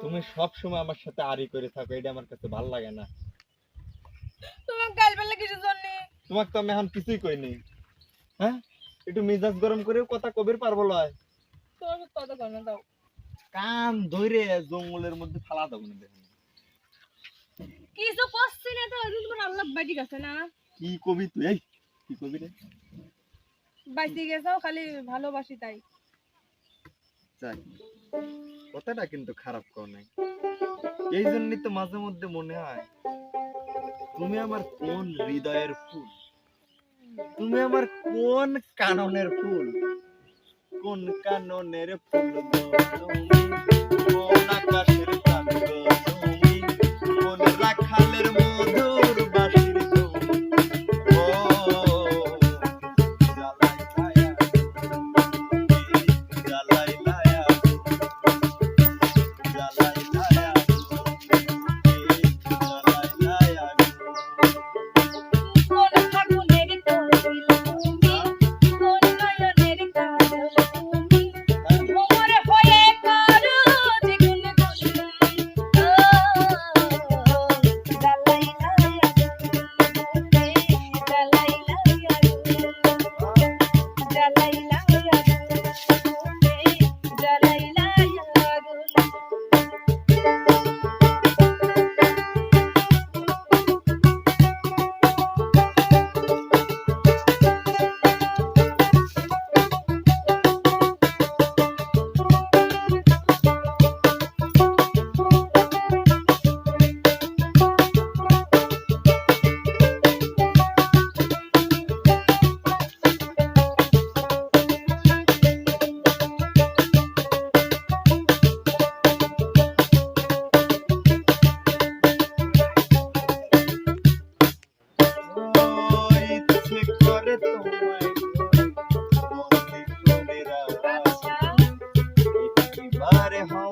তুমি সব সময় আমার সাথে আড়ি করে থাকো এটা আমার কাছে ভালো লাগে না। তোমার গাল বেলা কিছু জন্য? তোমাকে তো আমি এখন কিছুই কইনি হ্যাঁ? একটু মেজাজ গরম করেও কথা কবির পারব লয়। তোমার সাথে কথা কয় দাও। কান ধরে জঙ্গলের মধ্যে ফালা দেবো না দেখুন কিছু করছি না তো আল্লাহ বাড়ি গেছে না। কি কবি তুই? এই কি কবি রে? বাইসে গেছাও খালি ভালোবাসি তাই। যাই কথাটা কিন্তু খারাপ কর নাই। এই জন্যই তো মাঝে মধ্যে মনে হয়, তুমি আমার কোন হৃদয়ের ফুল? তুমি আমার কোন কাননের ফুল? কোন কাননের ফুল? কোন আকাশের hare hare.